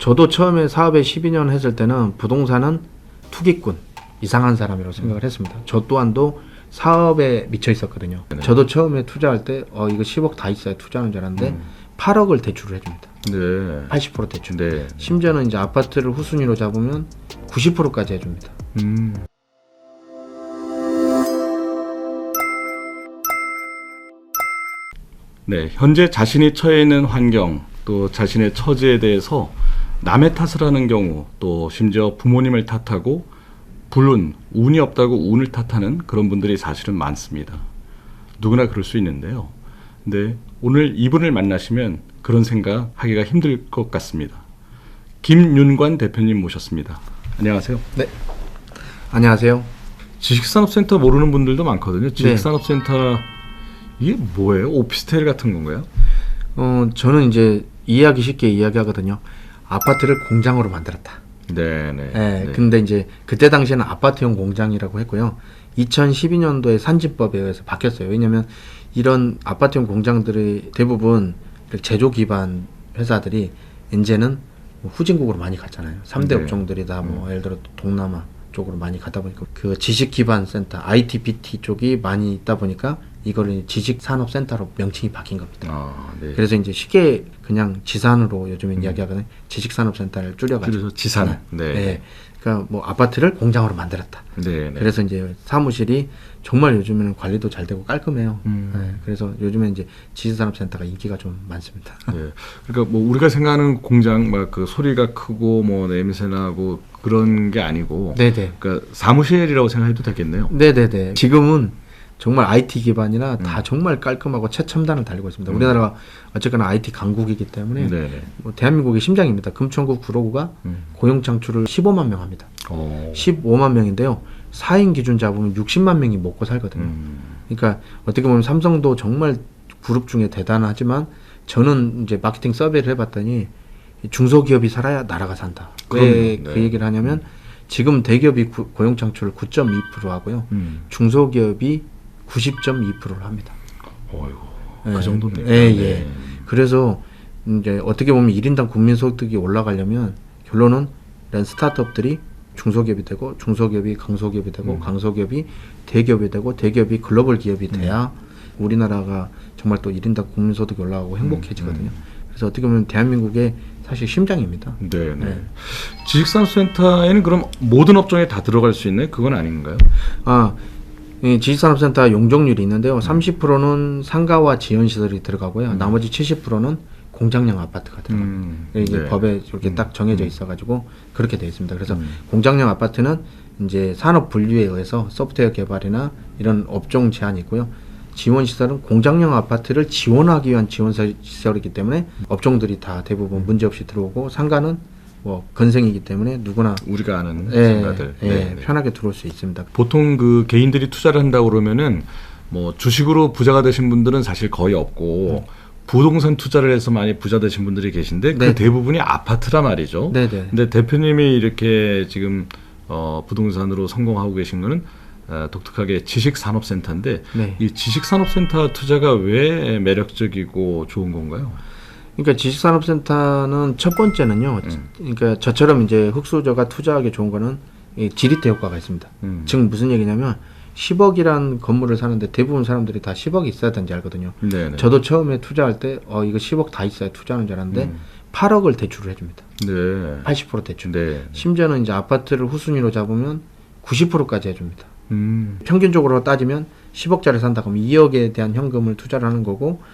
저도 처음에 사업에 12년 했을 때는 부동산은 투기꾼, 이상한 사람이라고 생각을 했습니다. 저 또한도 사업에 미쳐 있었거든요. 네. 저도 처음에 투자할 때, 어, 이거 10억 다 있어야 투자하는 줄 알았는데, 음. 8억을 대출을 해줍니다. 네. 80% 대출. 네. 심지어는 이제 아파트를 후순위로 잡으면 90%까지 해줍니다. 음. 네, 현재 자신이 처해 있는 환경 또 자신의 처지에 대해서 남의 탓을 하는 경우 또 심지어 부모님을 탓하고 불운 운이 없다고 운을 탓하는 그런 분들이 사실은 많습니다. 누구나 그럴 수 있는데요. 근데 오늘 이분을 만나시면 그런 생각 하기가 힘들 것 같습니다. 김윤관 대표님 모셨습니다. 안녕하세요. 안녕하세요. 지식산업센터 모르는 분들도 많거든요. 네. 지식산업센터 이게 뭐예요? 오피스텔 같은 건가요? 어, 저는 이제 이해하기 쉽게 이야기하거든요. 아파트를 공장으로 만들었다. 네, 네. 예, 네. 근데 이제 그때 당시에는 아파트용 공장이라고 했고요. 2012년도에 산지법에 의해서 바뀌었어요. 왜냐면 이런 아파트용 공장들이 대부분 제조 기반 회사들이 이제는 뭐 후진국으로 많이 갔잖아요. 3대 네. 업종들이 다뭐 예를 들어 동남아 쪽으로 많이 가다 보니까 그 지식 기반 센터, ITBT 쪽이 많이 있다 보니까 이거를 지식 산업 센터로 명칭이 바뀐 겁니다. 아, 네. 그래서 이제 쉽게 그냥 지산으로 요즘에 이야기하거든요. 지식산업센터를 줄여가지고. 지산. 네. 예. 그러니까 뭐 아파트를 공장으로 만들었다. 네, 네. 그래서 이제 사무실이 정말 요즘에는 관리도 잘 되고 깔끔해요. 음. 예. 그래서 요즘에 이제 지식산업센터가 인기가 좀 많습니다. 네. 그러니까 뭐 우리가 생각하는 공장 막 그 소리가 크고 뭐 냄새 나고 그런 게 아니고 네네. 그러니까 사무실이라고 생각해도 되겠네요. 네네네. 지금은 정말 IT 기반이나 음. 다 정말 깔끔하고 최첨단을 달리고 있습니다. 우리나라가 어쨌거나 IT 강국이기 때문에 네, 네. 뭐 대한민국의 심장입니다. 금천구 구로구가 음. 고용 창출을 15만 명 합니다. 어. 15만 명인데요. 4인 기준 잡으면 60만 명이 먹고 살거든요. 음. 그러니까 어떻게 보면 삼성도 정말 그룹 중에 대단하지만 저는 이제 마케팅 서베이를 해봤더니 중소기업이 살아야 나라가 산다. 왜그 그럼요. 네. 얘기를 하냐면 지금 대기업이 구- 고용 창출을 9.2% 하고요. 음. 중소기업이 90.2%를 합니다. 어이구. 예. 그 정도네요. 예, 예. 네. 그래서 이제 어떻게 보면 1인당 국민소득이 올라가려면 결론은 이런 스타트업들이 중소기업이 되고 중소기업이 강소기업이 되고 음. 강소기업이 대기업이 되고 대기업이 글로벌 기업이 돼야 우리나라가 정말 또 1인당 국민소득이 올라가고 행복해지거든요. 음. 그래서 어떻게 보면 대한민국의 사실 심장입니다. 네, 네. 네. 지식산업센터에는 그럼 모든 업종에 다 들어갈 수 있는 그건 아닌가요? 아, 이 지식산업센터 용적률이 있는데요. 30%는 상가와 지연시설이 들어가고요. 음. 나머지 70%는 공장형 아파트가 들어갑니다. 음. 이게 네. 법에 이렇게 음. 딱 정해져 음. 있어가지고 그렇게 되어 있습니다. 그래서 음. 공장형 아파트는 이제 산업 분류에 의해서 소프트웨어 개발이나 이런 업종 제한이 있고요. 지원 시설은 공장형 아파트를 지원하기 위한 지원 시- 시설이기 때문에 업종들이 다 대부분 문제 없이 들어오고 상가는 뭐 건생이기 때문에 누구나 우리가 아는 예, 생가들. 예, 네, 네. 편하게 들어올 수 있습니다. 보통 그 개인들이 투자를 한다고 그러면은 뭐 주식으로 부자가 되신 분들은 사실 거의 없고 부동산 투자를 해서 많이 부자 되신 분들이 계신데 그 네. 대부분이 아파트라 말이죠. 네네. 근데 대표님이 이렇게 지금 어, 부동산으로 성공하고 계신 거는 어, 독특하게 지식산업센터인데 네. 이 지식산업센터 투자가 왜 매력적이고 좋은 건가요? 그러니까 지식산업센터는 첫 번째는요. 음. 그러니까 저처럼 이제 흑수저가 투자하기 좋은 거는 이 지리대 효과가 있습니다. 음. 즉 무슨 얘기냐면 10억이란 건물을 사는데 대부분 사람들이 다 10억이 있어야 되는지 알거든요. 네네. 저도 처음에 투자할 때 어 이거 10억 다 있어야 투자하는 줄 알았는데 음. 8억을 대출을 해줍니다. 네. 80% 대출. 네. 심지어는 이제 아파트를 후순위로 잡으면 90%까지 해줍니다. 음. 평균적으로 따지면 10억짜리 산다 그러면 2억에 대한 현금을 투자를 하는 거고 음,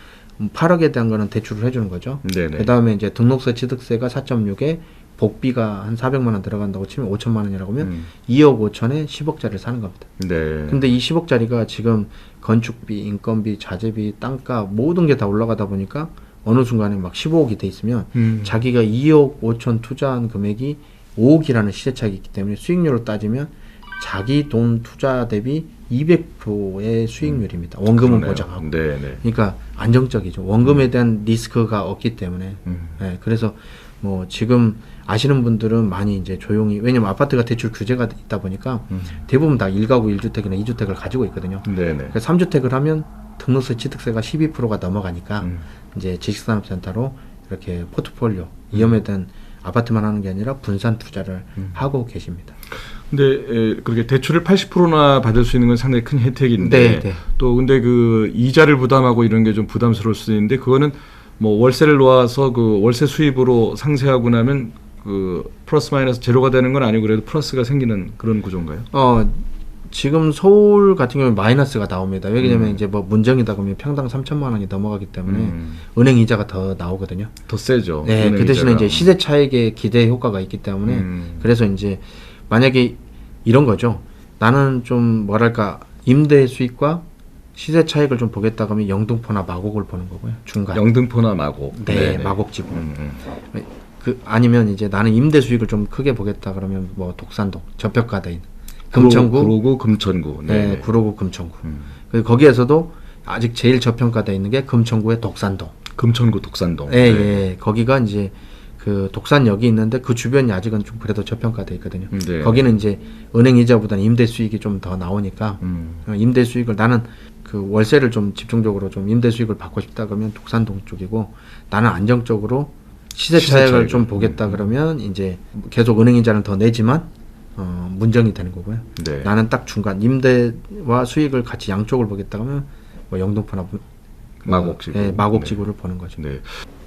8억에 대한 거는 대출을 해주는 거죠. 네네. 그 다음에 이제 등록세 취득세가 4.6에 복비가 한 400만 원 들어간다고 치면 5천만 원이라고 하면 음. 2억 5천에 10억짜리를 사는 겁니다. 네. 근데 이 10억짜리가 지금 건축비, 인건비, 자재비, 땅값 모든 게 다 올라가다 보니까 어느 순간에 막 15억이 돼 있으면 음. 자기가 2억 5천 투자한 금액이 5억이라는 시세 차익이 있기 때문에 수익률로 따지면 자기 돈 투자 대비 200%의 수익률입니다. 원금은 음. 그러네요. 보장하고. 네네. 그러니까 안정적이죠. 원금에 대한 리스크가 없기 때문에. 음. 예, 그래서 뭐 지금 아시는 분들은 많이 이제 조용히 왜냐면 아파트가 대출 규제가 있다 보니까 음. 대부분 다 1가구 1주택이나 2주택을 가지고 있거든요. 네네. 그래서 3주택을 하면 등록세 취득세가 12%가 넘어가니까 음. 이제 지식산업센터로 이렇게 포트폴리오 위험에 대한 아파트만 하는 게 아니라 분산 투자를 음. 하고 계십니다. 근데 에, 그렇게 대출을 80%나 받을 수 있는 건 상당히 큰 혜택인데 네, 네. 또 근데 그 이자를 부담하고 이런 게 좀 부담스러울 수도 있는데 그거는 뭐 월세를 놓아서 그 월세 수입으로 상쇄하고 나면 그 플러스 마이너스 제로가 되는 건 아니고 그래도 플러스가 생기는 그런 구조인가요? 어 지금 서울 같은 경우는 마이너스가 나옵니다. 왜냐면 음. 이제 뭐 문정이다 보면 평당 3천만 원이 넘어가기 때문에 음, 은행 이자가 더 나오거든요. 더 세죠. 네, 그 대신에. 이제 시세 차익의 기대 효과가 있기 때문에 음. 그래서 이제 만약에 이런 거죠. 나는 좀 뭐랄까 임대 수익과 시세 차익을 좀 보겠다 그러면 영등포나 마곡을 보는 거고요. 중간. 영등포나 마곡. 네, 네네. 마곡 지구. 음, 음. 그 아니면 이제 나는 임대 수익을 좀 크게 보겠다 그러면 뭐 독산동, 저평가돼 있는 금천구, 구로구 금천구. 네, 네. 구로구 금천구. 음. 그 거기에서도 아직 제일 저평가돼 있는 게 금천구의 독산동. 금천구 독산동. 예, 네. 예. 거기가 이제 그 독산역이 있는데 그 주변이 아직은 좀 그래도 저평가돼 있거든요. 네. 거기는 이제 은행 이자보다는 임대 수익이 좀 더 나오니까 음. 어, 임대 수익을 나는 그 월세를 좀 집중적으로 좀 임대 수익을 받고 싶다 그러면 독산동 쪽이고 나는 안정적으로 시세 차익을. 좀 보겠다 음. 그러면 이제 계속 은행 이자는 더 내지만 어, 문정이 되는 거고요. 네. 나는 딱 중간 임대와 수익을 같이 양쪽을 보겠다 그러면 뭐 영등포나 그, 마곡지구. 예, 마곡지구를 보는 거죠. 네.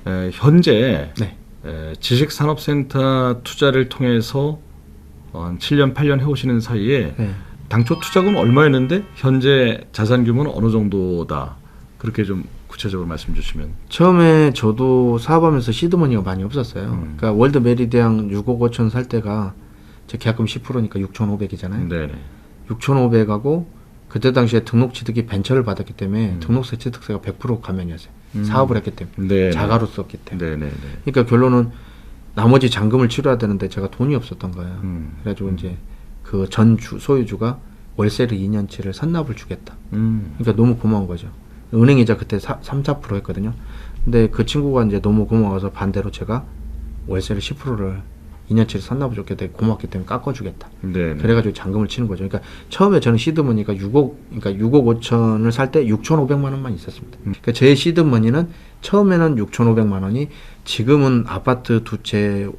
에, 현재 네. 에, 지식산업센터 투자를 통해서 어, 한 7년, 8년 해오시는 사이에 네. 당초 투자금 얼마였는데 현재 자산 규모는 어느 정도다. 그렇게 좀 구체적으로 말씀 주시면. 처음에 저도 사업하면서 시드머니가 많이 없었어요. 음. 그러니까 월드 메리디앙 6억 5천 살 때가 제 계약금 10%니까 6,500이잖아요. 네네. 6,500하고 그때 당시에 등록 취득이 벤처를 받았기 때문에 음. 등록세 취득세가 100% 감면이었어요. 음. 사업을 했기 때문에 네. 자가로 썼기 때문에. 네네네. 그러니까 결론은 나머지 잔금을 치러야 되는데 제가 돈이 없었던 거예요. 음. 그래가지고 이제 그전 소유주가 월세를 2년치를 선납을 주겠다. 음. 그러니까 너무 고마운 거죠. 은행 이자 그때 사, 3, 4% 했거든요. 근데 그 친구가 이제 너무 고마워서 반대로 제가 월세를 10%를 2년치를 선납을 줬기 때문에 고맙기 때문에 깎아주겠다. 네네. 그래가지고 잔금을 치는 거죠. 그러니까 처음에 저는 시드머니가 6억, 그러니까 6억 5천을 살 때 6,500만 원만 있었습니다. 음. 그러니까 제 시드머니는 처음에는 6,500만 원이 지금은 아파트 두 채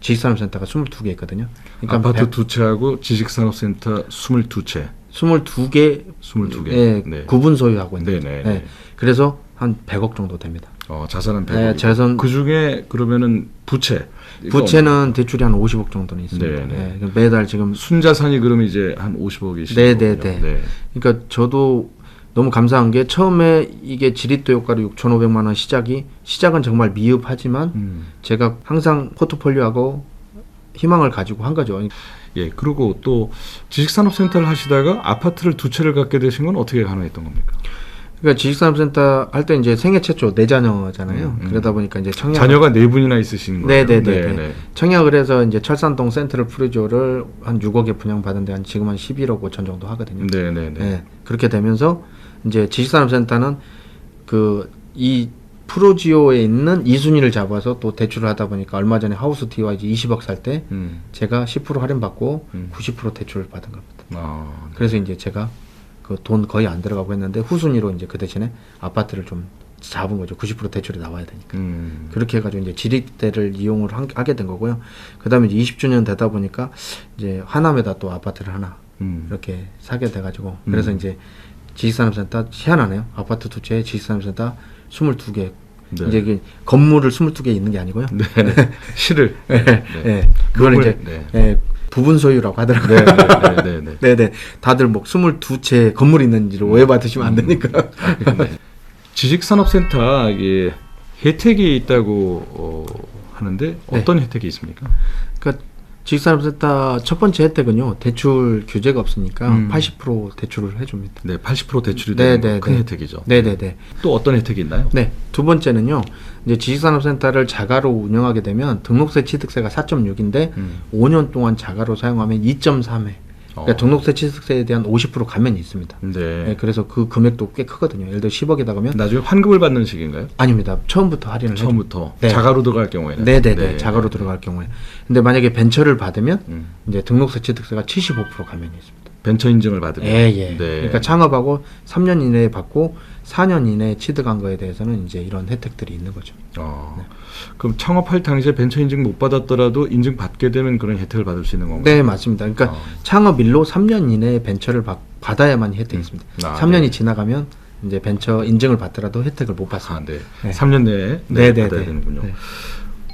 지식산업센터가 22개 있거든요. 그러니까 아파트 두 채하고 지식산업센터 22채. 22개 22개. 예, 네. 구분 소유하고 있는 네네. 거죠. 예. 그래서 한 100억 정도 됩니다. 어, 자산은 100억. 네, 자산- 그 중에 그러면은 부채. 부채는 대출이 한 50억 정도는 있습니다. 네네. 예, 매달 지금 순자산이 그러면 이제 한 50억이시죠. 네, 네, 네. 네. 그러니까 저도 너무 감사한 게 처음에 이게 지릿도 효과로 6,500만 원 시작이 시작은 정말 미흡하지만 음. 제가 항상 포트폴리오하고 희망을 가지고 한 거죠. 예, 그리고 또 지식산업센터를 하시다가 아파트를 두 채를 갖게 되신 건 어떻게 가능했던 겁니까? 그러니까 지식산업센터 할 때 이제 생애 최초 네 자녀잖아요. 음, 음. 그러다 보니까 이제 청약 자녀가 네 분이나 있으신 거예요. 네, 네, 네, 네. 청약을 해서 이제 철산동 센트럴 프리조를 한 6억에 분양받은데 한 지금 한 11억 5천 정도 하거든요. 네, 네, 네. 네, 그렇게 되면서 이제 지식산업센터는 그 이 프로지오에 있는 이순위를 잡아서 또 대출을 하다 보니까 얼마 전에 하우스 이제 20억 살때 음. 제가 10% 할인 받고 음. 90% 대출을 받은 겁니다. 아, 그래서 이제 제가 그 돈 거의 안 들어가고 했는데 후순위로 이제 그 대신에 아파트를 좀 잡은 거죠. 90% 대출이 나와야 되니까. 음. 그렇게 해가지고 이제 지립대를 이용을 한- 하게 된 거고요. 그 다음에 이제 20주년 되다 보니까 이제 하남에다 또 아파트를 하나 음. 이렇게 사게 돼가지고 음. 그래서 이제 지식산업센터 희한하네요. 아파트 두 채에 지식산업센터 22개. 네. 이제 그 건물을 22개 있는 게 아니고요. 네. 실을. 예, 네. 예. 그걸 건물, 이제 네. 예, 부분 소유라고 하더라고요. 네, 네, 네, 네. 다들 뭐 22채 건물이 있는지를 오해받으시면 안 되니까. 네. 지식산업센터 이게 혜택이 있다고 어, 하는데 어떤 혜택이 있습니까? 지식산업센터 첫 번째 혜택은요. 대출 규제가 없으니까 음. 80% 대출을 해줍니다. 네, 80% 대출이 네, 되는 네, 큰 네. 혜택이죠. 네네네. 또 어떤 혜택이 있나요? 네. 두 번째는요. 이제 지식산업센터를 자가로 운영하게 되면 등록세 취득세가 4.6인데 음. 5년 동안 자가로 사용하면 2.3회. 그러니까 어. 등록세 취득세에 대한 50% 감면이 있습니다. 네. 네, 그래서 그 금액도 꽤 크거든요. 예를 들어 10억에다 가면 나중에 환급을 받는 식인가요? 아닙니다. 처음부터 할인을. 처음부터 네. 자가로 들어갈 경우에는. 네네네. 자가로 들어갈 경우에. 근데 만약에 벤처를 받으면 음. 이제 등록세 취득세가 75% 감면이 있습니다. 벤처 인증을 받으면. 예, 예. 네. 그러니까 창업하고 3년 이내에 받고 4년 이내에 취득한 거에 대해서는 이제 이런 혜택들이 있는 거죠. 어. 네. 그럼 창업할 당시에 벤처 인증 못 받았더라도 인증 받게 되면 그런 혜택을 받을 수 있는 건가요? 네, 맞습니다. 그러니까 어. 창업일로 3년 이내에 벤처를 받, 받아야만 혜택이 있습니다. 아, 3년이 네. 지나가면 이제 벤처 인증을 받더라도 혜택을 못 아, 받습니다. 네. 네. 3년 내에 네, 네, 네, 받아야 네. 되는군요.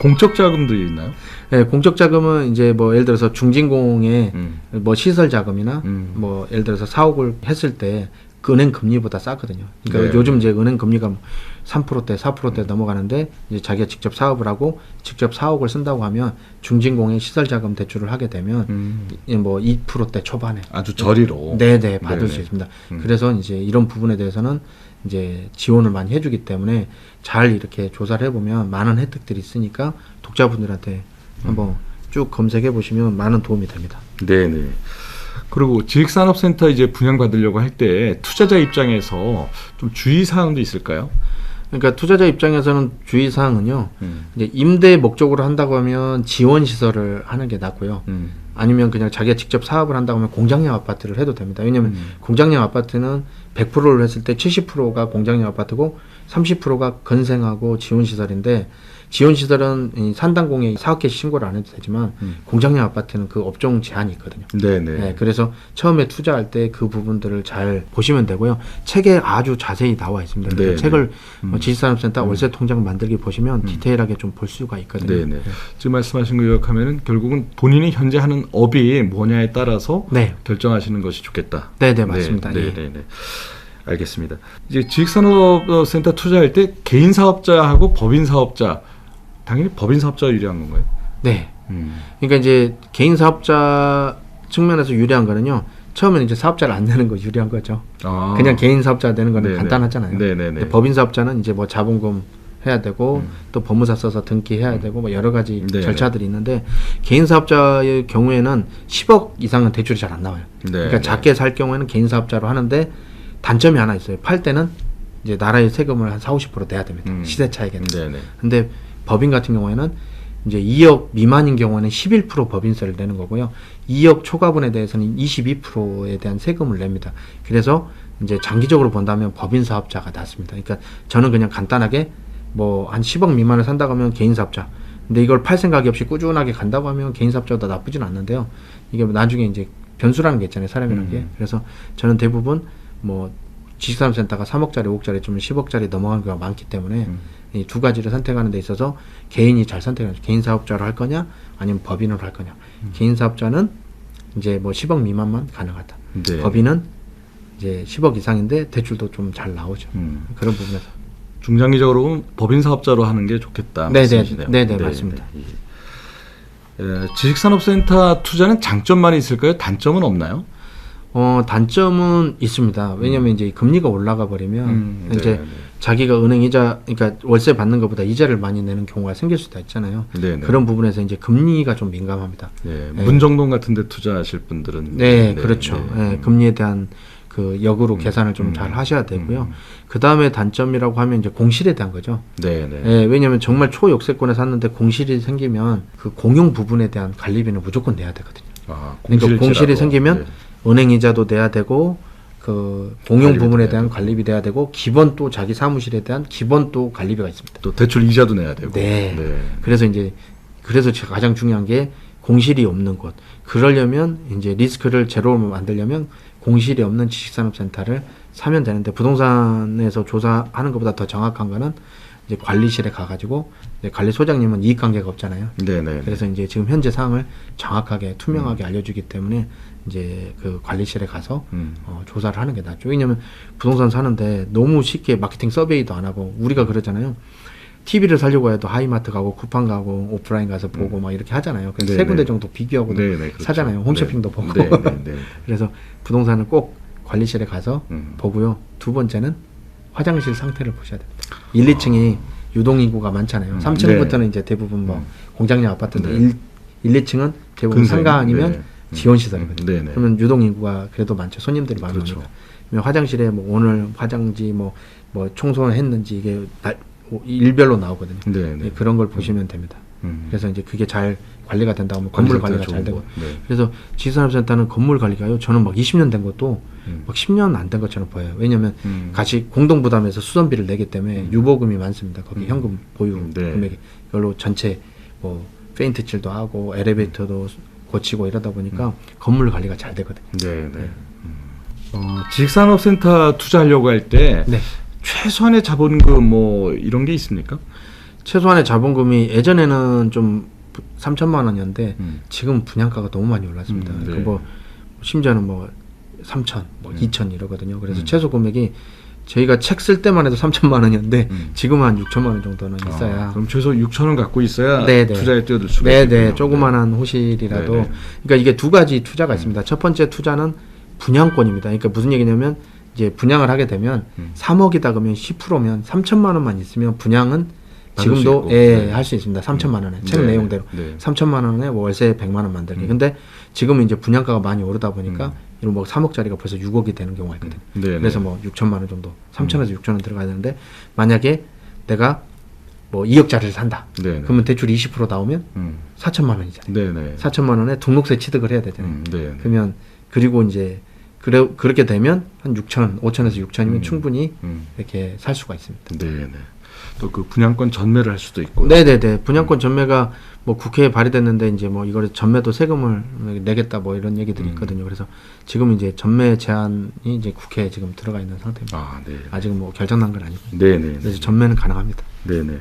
네. 공적 자금도 있나요? 네, 공적 자금은 이제 뭐 예를 들어서 중진공의 음. 뭐 시설 자금이나 음. 뭐 예를 들어서 사옥을 했을 때 그 은행 금리보다 싸거든요. 그러니까 네. 요즘 이제 은행 금리가 뭐 3%대, 4%대 넘어가는데 이제 자기가 직접 사업을 하고 직접 사옥을 쓴다고 하면 중진공의 시설 자금 대출을 하게 되면 음. 이뭐 2%대 초반에 아주 저리로. 네네 받을 네네. 수 있습니다. 음. 그래서 이제 이런 부분에 대해서는 이제 지원을 많이 해주기 때문에 잘 이렇게 조사를 해보면 많은 혜택들이 있으니까 독자분들한테 한번 쭉 검색해 보시면 많은 도움이 됩니다. 네네. 그리고 지식산업센터 이제 분양받으려고 할 때 투자자 입장에서 좀 주의 사항도 있을까요? 그러니까 투자자 입장에서는 주의 사항은요. 음. 이제 임대 목적으로 한다고 하면 지원 시설을 하는 게 낫고요. 음. 아니면 그냥 자기가 직접 사업을 한다고 하면 공장형 아파트를 해도 됩니다. 왜냐하면 음. 공장형 아파트는 100%를 했을 때 70%가 공장형 아파트고 30%가 건생하고 지원 시설인데 지원 시설은 이 산단공에 사업 개시 신고를 안 해도 되지만 음. 공장형 아파트는 그 업종 제한이 있거든요. 네네. 네, 그래서 처음에 투자할 때 그 부분들을 잘 보시면 되고요. 책에 아주 자세히 나와 있습니다. 네, 책을 음. 어, 지식산업센터 월세 통장 만들기 보시면 음. 디테일하게 좀 볼 수가 있거든요. 네네. 지금 말씀하신 거 요약하면은 결국은 본인이 현재 하는 업이 뭐냐에 따라서 네, 결정하시는 것이 좋겠다. 네, 네, 맞습니다. 네, 예. 네, 네. 알겠습니다. 이제 지식산업센터 투자할 때 개인 사업자하고 법인 사업자 당연히 법인 사업자가 유리한 건가요? 네. 음. 그러니까 이제 개인 사업자 측면에서 유리한 거는요. 처음에는 이제 사업자를 안 내는 거 유리한 거죠. 아. 그냥 개인 사업자 되는 거는 네네. 간단하잖아요. 네네네. 근데 법인 사업자는 이제 뭐 자본금 해야 되고 음. 또 법무사 써서 등기해야 되고 뭐 여러 가지 네네. 절차들이 있는데 개인 사업자의 경우에는 10억 이상은 대출이 잘 안 나와요. 네, 그러니까 네. 작게 살 경우에는 개인 사업자로 하는데 단점이 하나 있어요. 팔 때는 이제 나라의 세금을 한 4, 50% 내야 됩니다. 음. 시세 차익에는. 네네. 근데 법인 같은 경우에는 이제 2억 미만인 경우에는 11% 법인세를 내는 거고요. 2억 초과분에 대해서는 22%에 대한 세금을 냅니다. 그래서 이제 장기적으로 본다면 법인 사업자가 낫습니다. 그러니까 저는 그냥 간단하게 뭐 한 10억 미만을 산다고 하면 개인 사업자. 근데 이걸 팔 생각이 없이 꾸준하게 간다고 하면 개인 사업자도 나쁘진 않는데요. 이게 나중에 이제 변수라는 게 있잖아요. 사람이라는 게. 음. 그래서 저는 대부분 뭐 지식산업센터가 3억짜리, 5억짜리 좀 10억짜리 넘어가는 경우가 많기 때문에 음. 이 두 가지를 선택하는 데 있어서 개인이 잘 선택하죠. 개인 사업자로 할 거냐, 아니면 법인으로 할 거냐. 음. 개인 사업자는 이제 뭐 10억 미만만 가능하다. 네. 법인은 이제 10억 이상인데 대출도 좀 잘 나오죠. 음. 그런 부분에서. 중장기적으로 법인 사업자로 하는 게 좋겠다. 네네. 말씀이시네요. 네네, 맞습니다. 예. 에, 지식산업센터 투자는 장점만 있을까요? 단점은 없나요? 어, 단점은 있습니다. 왜냐면 이제 금리가 올라가 버리면 음, 이제 네네. 자기가 은행 이자, 그러니까 월세 받는 것보다 이자를 많이 내는 경우가 생길 수도 있잖아요. 네네. 그런 부분에서 이제 금리가 좀 민감합니다. 예, 네. 문정동 같은데 투자하실 분들은 네, 그렇죠. 네. 예, 금리에 대한 그 역으로 음, 계산을 좀 음, 잘 하셔야 되고요. 음. 그 다음에 단점이라고 하면 이제 공실에 대한 거죠. 네, 네. 예, 왜냐하면 정말 초역세권에 샀는데 공실이 생기면 그 공용 부분에 대한 관리비는 무조건 내야 되거든요. 아, 그러니까 공실이. 생기면 네. 은행 이자도 내야 되고 그 공용 내야 대한. 관리비 내야 되고 기본 또 자기 사무실에 대한 기본 또 관리비가 있습니다. 또 대출 이자도 내야 되고. 네. 네. 그래서 이제 그래서 가장 중요한 게 공실이 없는 곳. 그러려면 이제 리스크를 제로로 만들려면 공실이 없는 지식산업센터를 사면 되는데 부동산에서 조사하는 것보다 더 정확한 거는 이제 관리실에 가가지고 이제 관리 소장님은 이익관계가 없잖아요. 네, 네. 그래서 이제 지금 현재 상황을 정확하게 투명하게 알려주기 때문에 이제 그 관리실에 가서 음. 어, 조사를 하는 게 낫죠. 왜냐면 부동산 사는데 너무 쉽게 마케팅 서베이도 안 하고 우리가 그러잖아요. TV를 사려고 해도 하이마트 가고 쿠팡 가고 오프라인 가서 보고 막 이렇게 하잖아요. 그래서 네, 세 군데 네. 정도 비교하고 네, 네, 그렇죠. 사잖아요. 홈쇼핑도 네. 보고. 네, 네, 네. 그래서 부동산은 꼭 관리실에 가서 음. 보고요. 두 번째는 화장실 상태를 보셔야 됩니다. 1, 2층이 유동 인구가 많잖아요. 음, 3층부터는 이제 대부분 뭐 음. 공장형 아파트인데 네. 1, 1, 2층은 대부분 근생. 상가 아니면 네. 음. 지원 시설이거든요. 네, 네. 그러면 유동 인구가 그래도 많죠. 손님들이 많으니까. 그렇죠. 화장실에 뭐 오늘 화장지 뭐, 뭐 청소를 했는지 이게 날, 일별로 나오거든요. 네, 네. 네, 그런 걸 보시면 됩니다. 음. 그래서 이제 그게 잘 관리가 된다 하면 건물 관리가 잘 되고 거. 네. 그래서 지산업센터는 건물 관리가요. 저는 막 20년 된 것도 음. 막 10년 안 된 것처럼 보여요. 왜냐하면 음. 같이 공동 부담해서 수선비를 내기 때문에 유보금이 많습니다. 거기 음. 현금 보유 음, 네. 금액이 이걸로 전체 뭐 페인트 칠도 하고 엘리베이터도 고치고 이러다 보니까 음. 건물 관리가 잘 되거든요. 네, 네. 음. 어, 지식산업센터 투자하려고 할때 네. 최소한의 자본금 뭐 이런 게 있습니까? 최소한의 자본금이 예전에는 좀 3천만 원이었는데 음. 지금 분양가가 너무 많이 올랐습니다. 음, 네. 그뭐 심지어는 뭐 3천, 뭐 음. 2천 이러거든요. 그래서 음. 최소 금액이 저희가 책 쓸 때만 해도 3천만 원이었는데 음. 지금은 한 6천만 원 정도는 있어야 아, 그럼 최소 6천 원 갖고 있어야 네, 네. 투자에 뛰어들 수가 네네 있겠군요. 조그만한 호실이라도 네, 네. 그러니까 이게 두 가지 투자가 있습니다. 첫 번째 투자는 분양권입니다. 그러니까 무슨 얘기냐면 이제 분양을 하게 되면 음. 3억이다 그러면 10%면 3천만 원만 있으면 분양은 지금도. 예, 네. 할수 있습니다. 3천만 원에 책 네, 내용대로 네. 3천만 원에 월세 100만 원 만들기. 음. 근데 지금은 이제 분양가가 많이 오르다 보니까 음. 이런 뭐 3억짜리가 벌써 6억이 되는 경우가 있거든요. 네, 네. 그래서 뭐 6천만 원 정도, 3천에서 6천 원 들어가야 되는데 만약에 내가 뭐 2억짜리를 산다. 네, 네. 그러면 대출 20% 나오면 음. 4천만 원이잖아요. 네, 네. 4천만 원에 등록세 취득을 해야 되잖아요. 음, 네. 네. 그러면 그리고 이제 그래 그렇게 되면 한 6천, 5천에서 6천이면 음. 충분히 음. 이렇게 살 수가 있습니다. 네, 네. 또 그 분양권 전매를 할 수도 있고. 네네네. 분양권 전매가 뭐 국회에 발의됐는데 이제 뭐 이거를 전매도 세금을 내겠다 뭐 이런 얘기들이 음. 있거든요. 그래서 지금 이제 전매 제한이 이제 국회에 지금 들어가 있는 상태입니다. 아, 네. 아직은 뭐 결정난 건 아니고. 네, 네. 그래서 전매는 가능합니다. 네 네.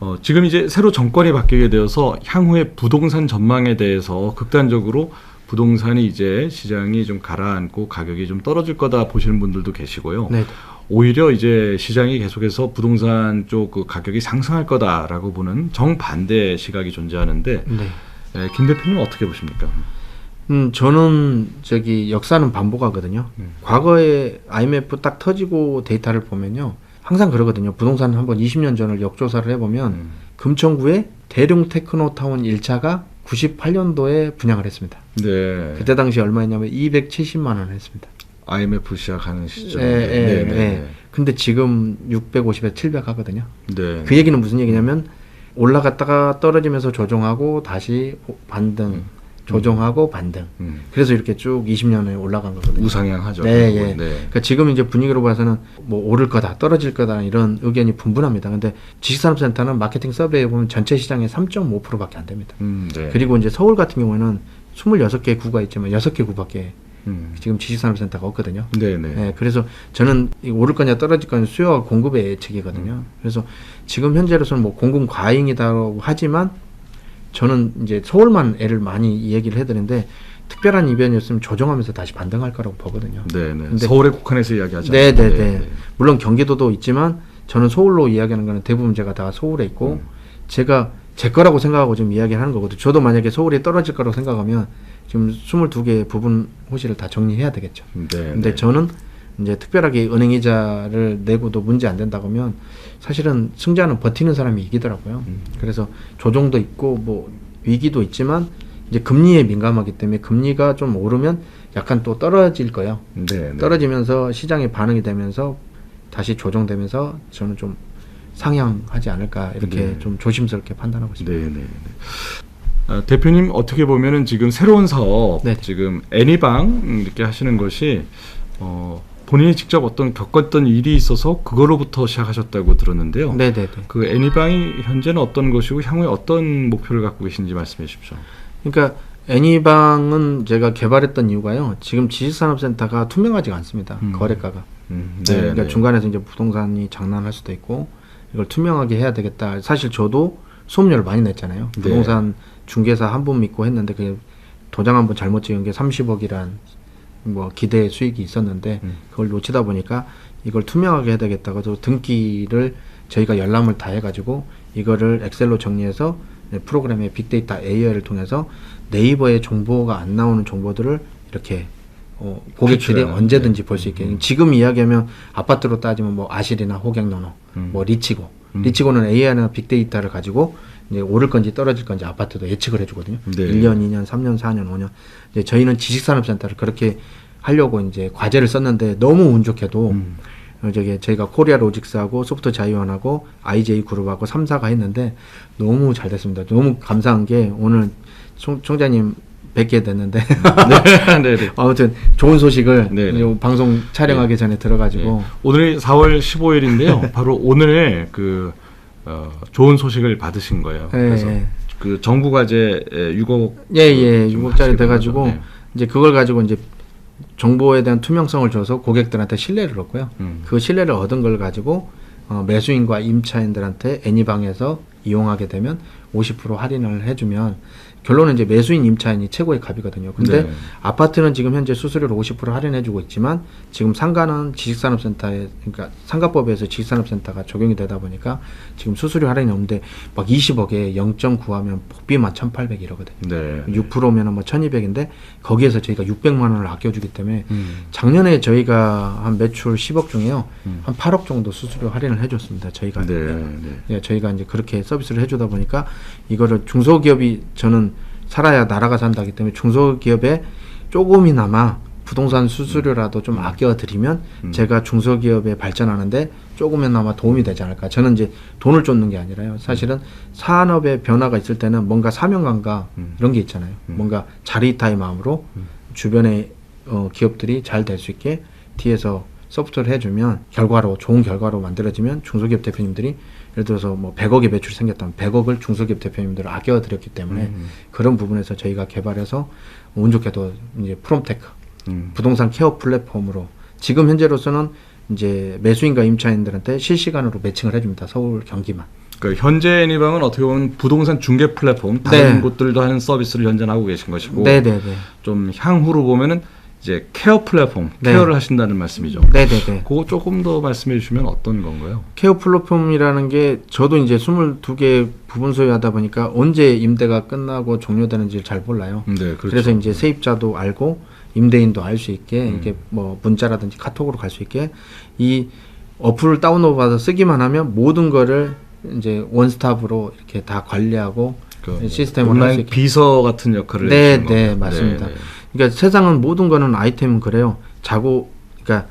어, 지금 이제 새로 정권이 바뀌게 되어서 향후의 부동산 전망에 대해서 극단적으로 부동산이 이제 시장이 좀 가라앉고 가격이 좀 떨어질 거다 보시는 분들도 계시고요. 네. 오히려 이제 시장이 계속해서 부동산 쪽 그 가격이 상승할 거다라고 보는 정반대 시각이 존재하는데 네. 에, 김 대표님 어떻게 보십니까? 음, 저는 저기 역사는 반복하거든요. 음. 과거에 IMF 딱 터지고 데이터를 보면요. 항상 그러거든요. 부동산 한번 20년 전을 역조사를 해보면 음. 금천구에 대룡 테크노타운 1차가 98년도에 분양을 했습니다. 네. 그때 당시 얼마였냐면 270만 원을 했습니다. IMF 시작하는 시점. 예, 예, 네, 예. 근데 지금 650에 700 하거든요. 네. 그 얘기는 무슨 얘기냐면 올라갔다가 떨어지면서 조정하고 다시 반등, 음. 조정하고 반등. 음. 그래서 이렇게 쭉 20년에 올라간 거거든요. 우상향하죠. 네. 예. 네. 그러니까 지금 이제 분위기로 봐서는 뭐 오를 거다, 떨어질 거다 이런 의견이 분분합니다. 근데 지식산업센터는 마케팅 서베이에 보면 전체 시장의 3.5%밖에 안 됩니다. 음, 네. 그리고 이제 서울 같은 경우에는 26개 구가 있지만 6개 구밖에 음. 지금 지식산업센터가 없거든요. 네, 네. 네, 그래서 저는 이 오를 거냐 떨어질 거냐 수요와 공급의 예측이거든요. 음. 그래서 지금 현재로서는 뭐 공급 과잉이다고 하지만 저는 이제 서울만 애를 많이 이 얘기를 해드리는데 특별한 이변이었으면 조정하면서 다시 반등할 거라고 보거든요. 네, 네. 서울에 국한해서 이야기하지 네, 않습니다. 네, 네. 물론 경기도도 있지만 저는 서울로 이야기하는 거는 대부분 제가 다 서울에 있고 음. 제가 제 거라고 생각하고 지금 이야기를 하는 거거든요. 저도 만약에 서울이 떨어질 거라고 생각하면 지금 22개 부분 호실을 다 정리해야 되겠죠. 네, 근데 네. 저는 이제 특별하게 은행 이자를 내고도 문제 안 된다고 하면 사실은 승자는 버티는 사람이 이기더라고요. 음. 그래서 조정도 있고 뭐 위기도 있지만 이제 금리에 민감하기 때문에 금리가 좀 오르면 약간 또 떨어질 거예요. 네, 네. 떨어지면서 시장에 반응이 되면서 다시 조정되면서 저는 좀 상향하지 않을까 이렇게 네. 좀 조심스럽게 판단하고 있습니다. 네, 네, 네. 아, 대표님 어떻게 보면은 지금 새로운 사업, 네. 지금 애니방 이렇게 하시는 것이 어, 본인이 직접 어떤 겪었던 일이 있어서 그거로부터 시작하셨다고 들었는데요. 네, 네, 네. 그 애니방이 현재는 어떤 것이고 향후에 어떤 목표를 갖고 계신지 말씀해 주십시오. 그러니까 애니방은 제가 개발했던 이유가요. 지금 지식산업센터가 투명하지가 않습니다. 음. 거래가가. 음, 네, 그러니까 중간에서 이제 부동산이 장난할 수도 있고 이걸 투명하게 해야 되겠다. 사실 저도 수업료를 많이 냈잖아요. 네. 부동산 중개사 한분 믿고 했는데 그 도장 한 번 잘못 찍은 게 30억이란 뭐 기대 수익이 있었는데 음. 그걸 놓치다 보니까 이걸 투명하게 해야 되겠다고 해서 등기를 저희가 열람을 다 해가지고 이거를 엑셀로 정리해서 네, 프로그램의 빅데이터 AI를 통해서 네이버에 정보가 안 나오는 정보들을 이렇게 어, 고객들이 제출하는, 언제든지 네. 볼수 있게 음. 지금 이야기하면 아파트로 따지면 뭐 아실이나 호갱노노 음. 뭐 리치고 음. 리치고는 AI나 빅데이터를 가지고 이제 오를 건지 떨어질 건지 아파트도 예측을 해주거든요. 네. 1년, 2년, 3년, 4년, 5년. 이제 저희는 지식산업센터를 그렇게 하려고 이제 과제를 썼는데 너무 운 좋게도 음. 어, 저기 저희가 코리아 로직스하고 소프트 자이언하고 IJ 그룹하고 3사가 했는데 너무 잘 됐습니다. 너무 감사한 게 오늘 총, 총장님 뵙게 됐는데 네, 네, 네. 아무튼 좋은 소식을 네, 네. 요 방송 촬영하기 전에 들어가지고 오늘이 4월 15일인데요. 바로 오늘 그 어, 좋은 소식을 받으신 거예요. 예, 그래서 예. 그 정부 과제 6억 예예 좀 6억짜리 하시게 돼가지고 되면서, 이제 그걸 가지고 이제 정보에 대한 투명성을 줘서 고객들한테 신뢰를 얻고요. 음. 그 신뢰를 얻은 걸 가지고 어, 매수인과 임차인들한테 애니방에서 이용하게 되면 50% 할인을 해주면 결론은 이제 매수인 임차인이 최고의 값이거든요. 근데 네. 아파트는 지금 현재 수수료를 50% 할인해주고 있지만 지금 상가는 지식산업센터에 그러니까 상가법에서 지식산업센터가 적용이 되다 보니까 지금 수수료 할인이 없는데 막 20억에 0.9 하면 복비만 1,800 이러거든요. 네. 6%면은 뭐 1,200인데 거기에서 저희가 600만 원을 아껴주기 때문에 음. 작년에 저희가 한 매출 10억 중에요 음. 한 8억 정도 수수료 할인을 해줬습니다. 저희가 네. 네. 예, 저희가 이제 그렇게 서비스를 해주다 보니까 이거를 중소기업이 저는 살아야 나라가 산다기 때문에 중소기업에 조금이나마 부동산 수수료라도 좀 아껴드리면 음. 제가 중소기업에 발전하는데 조금이나마 도움이 되지 않을까. 저는 이제 돈을 쫓는 게 아니라요. 사실은 산업의 변화가 있을 때는 뭔가 사명감과 음. 이런 게 있잖아요. 음. 뭔가 자리타의 마음으로 주변의 어, 기업들이 잘 될 수 있게 뒤에서 서포트를 해주면 결과로 좋은 결과로 만들어지면 중소기업 대표님들이 예를 들어서 뭐 100억의 매출이 생겼다면 100억을 중소기업 대표님들을 아껴드렸기 때문에 음. 그런 부분에서 저희가 개발해서 운 좋게도 이제 프롬테크 음. 부동산 케어 플랫폼으로 지금 현재로서는 이제 매수인과 임차인들한테 실시간으로 매칭을 해줍니다. 서울 경기만. 그 현재 애니방은 어떻게 보면 부동산 중개 플랫폼 다른 네. 곳들도 하는 서비스를 현재 하고 계신 것이고 네네네. 좀 향후로 보면은 이제 케어 플랫폼 네. 케어를 하신다는 말씀이죠. 네네네. 그거 조금 더 말씀해 주시면 어떤 건가요? 케어 플랫폼이라는 게 저도 이제 22개 부분 소유하다 보니까 언제 임대가 끝나고 종료되는지 잘 몰라요. 네, 그렇죠. 그래서 이제 세입자도 알고 임대인도 알 수 있게 음. 이게 뭐 문자라든지 카톡으로 갈 수 있게 이 어플을 다운로드 받아 쓰기만 하면 모든 거를 이제 원스톱으로 이렇게 다 관리하고 그 시스템을 할수 온라인. 비서 같은 역할을 네, 네? 맞습니다. 네, 네. 그러니까 세상은 모든 거는 아이템은 그래요. 자고 그러니까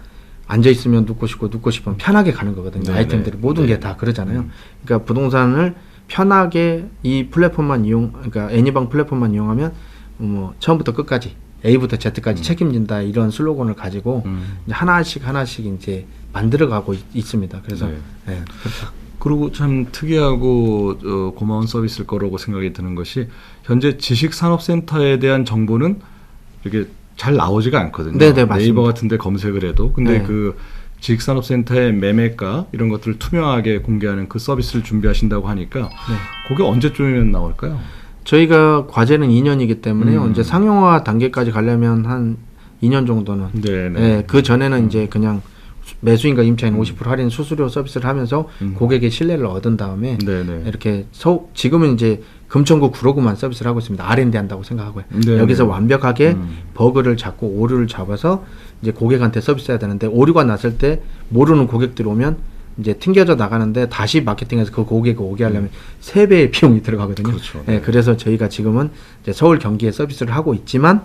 앉아 있으면 눕고 싶고 눕고 싶으면 편하게 가는 거거든요. 네, 아이템들이 네. 모든 네. 게다 그러잖아요. 음. 그러니까 부동산을 편하게 이 플랫폼만 이용 그러니까 애니방 플랫폼만 이용하면 뭐 처음부터 끝까지 A부터 Z까지 책임진다 이런 슬로건을 가지고 음. 하나씩 하나씩 이제 만들어가고 있, 있습니다. 그래서 네. 네, 그렇죠. 그리고 참 특이하고 어, 고마운 서비스일 거라고 생각이 드는 것이 현재 지식산업센터에 대한 정보는 이렇게 잘 나오지가 않거든요. 네, 네, 맞습니다. 네이버 같은데 검색을 해도 근데 네. 그 지식산업센터의 매매가 이런 것들을 투명하게 공개하는 그 서비스를 준비하신다고 하니까 네. 그게 언제쯤이면 나올까요? 저희가 과제는 2년이기 때문에 음. 이제 상용화 단계까지 가려면 한 2년 정도는 네, 네, 그 전에는 이제 그냥 수- 매수인과 임차인 50% 할인 수수료 서비스를 하면서 음. 고객의 신뢰를 얻은 다음에 네, 네. 이렇게 서 지금은 이제 금천구 구로구만 서비스를 하고 있습니다. R&D 한다고 생각하고요. 네, 여기서 네. 완벽하게 음. 버그를 잡고 오류를 잡아서 이제 고객한테 서비스해야 되는데 오류가 났을 때 모르는 고객들이 오면 이제 튕겨져 나가는데 다시 마케팅해서 그 고객을 오게 하려면 세 배의 비용이 들어가거든요. 음. 그렇죠. 네, 네. 그래서 저희가 지금은 이제 서울 경기에 서비스를 하고 있지만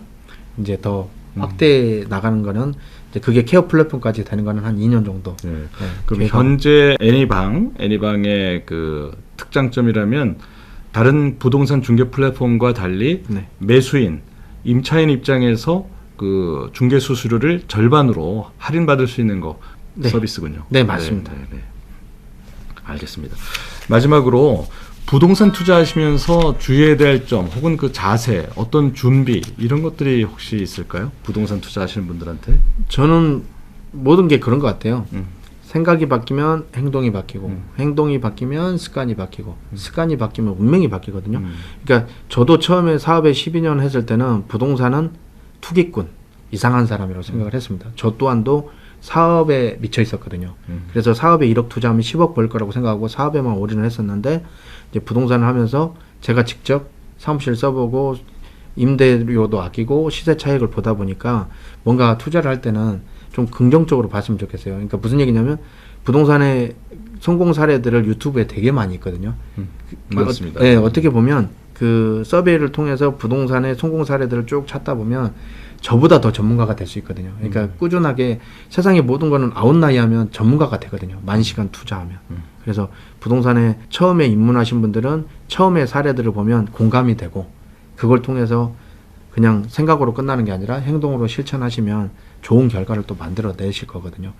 이제 더 음. 확대 나가는 거는 그게 케어 플랫폼까지 되는 거는 한 2년 정도. 네. 네, 그럼 현재 애니방, 애니방의 그 특장점이라면 다른 부동산 중개 플랫폼과 달리 네. 매수인, 임차인 입장에서 그 중개 수수료를 절반으로 할인받을 수 있는 거 네. 서비스군요. 네, 맞습니다. 네, 네, 네. 알겠습니다. 마지막으로 부동산 투자하시면서 주의해야 될 점 혹은 그 자세, 어떤 준비 이런 것들이 혹시 있을까요? 부동산 투자하시는 분들한테? 저는 모든 게 그런 것 같아요. 음. 생각이 바뀌면 행동이 바뀌고 음. 행동이 바뀌면 습관이 바뀌고 습관이 바뀌면 운명이 바뀌거든요. 음. 그러니까 저도 처음에 사업에 12년 했을 때는 부동산은 투기꾼 이상한 사람이라고 생각을 했습니다. 저 또한도 사업에 미쳐 있었거든요. 음. 그래서 사업에 1억 투자하면 10억 벌 거라고 생각하고 사업에만 올인을 했었는데 이제 부동산을 하면서 제가 직접 사무실 써보고 임대료도 아끼고 시세 차익을 보다 보니까 뭔가 투자를 할 때는 좀 긍정적으로 봤으면 좋겠어요. 그러니까 무슨 얘기냐면 부동산의 성공 사례들을 유튜브에 되게 많이 있거든요. 음. 그 많습니다. 어, 네, 어떻게 보면 그 서베이를 통해서 부동산의 성공 사례들을 쭉 찾다 보면 저보다 더 전문가가 될 수 있거든요. 그러니까 음. 꾸준하게 세상의 모든 거는 아웃라이 하면 전문가가 되거든요. 만 시간 투자하면. 음. 그래서 부동산에 처음에 입문하신 분들은 처음에 사례들을 보면 공감이 되고 그걸 통해서 그냥 생각으로 끝나는 게 아니라 행동으로 실천하시면 좋은 결과를 또 만들어 내실 거거든요.